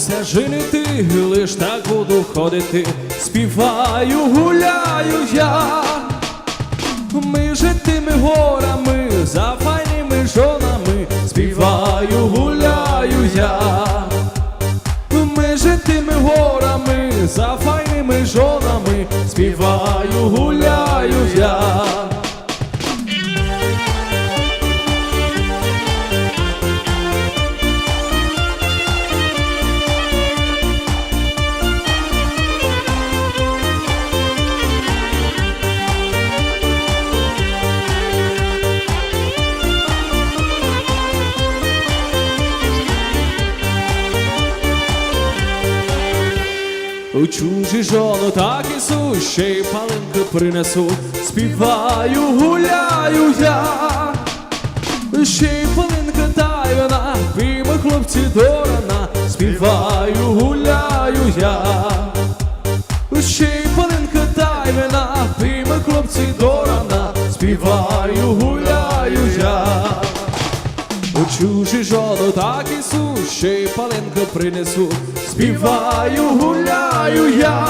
будуся женити, лиш так буду ходити, співаю, гуляю я. Ми же тими горами, за файними жонами, співаю, гуляю я. Ми же тими горами, за файними жонами, співаю, гуляю У чужі жону так і су, ще й паленки принесу, співаю, гуляю я, ще й паленка тайна, пійме хлопці до рана, співаю, гуляю я, ще й паленка тайна, пійме хлопці до рана, співаю, гуляю чужі жону так і ще й паленка принесу, співаю, гуляю я.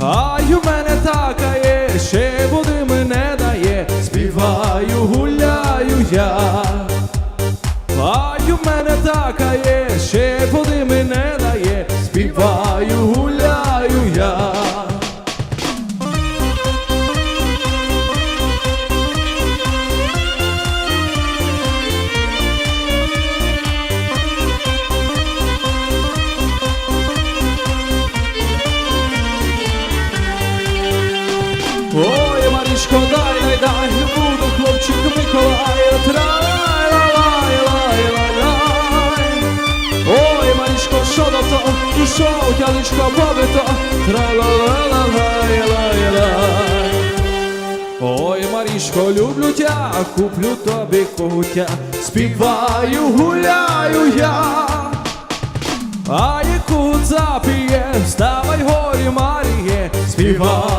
А й у мене така є, ще води мене дає, співаю, гуляю я. А й у мене така є, Ой, Марічко, дай, дай, дай, буду хлопчик Миколай, трай, лай, лай, лай, лай. Ой, Марічко, що до то, що, тялечко, побито, трай, лай, лай, лай, лай. Ой, Марічко, люблю тя, куплю тобі кутя, співаю, гуляю я. А яку запіє, вставай горі Маріє, співаю,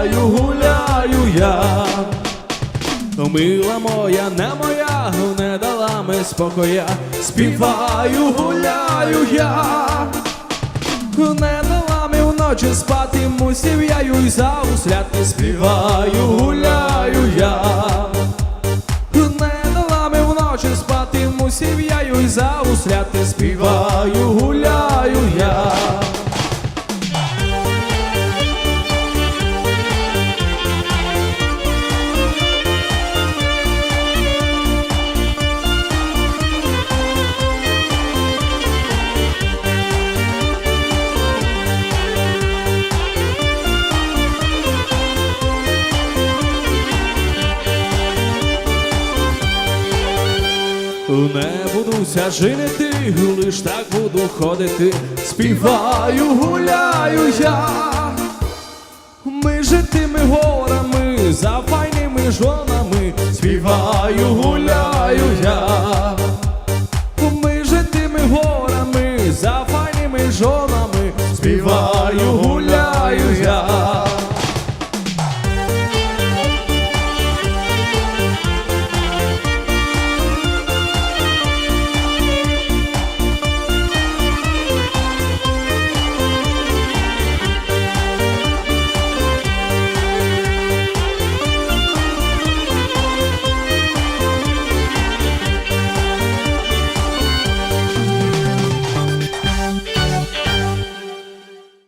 співаю, гуляю я. Мила моя, не моя, не дала ми спокоя, співаю, гуляю я. Не дала ми вночі спати, мусів я за усляти співаю, гуляю я. Не дала ми вночі спати, мусів я за усляти співаю, Не будуся женити, лиш так буду ходити, співаю, гуляю я. Ми житими горами, за файними жонами, співаю, гуляю я.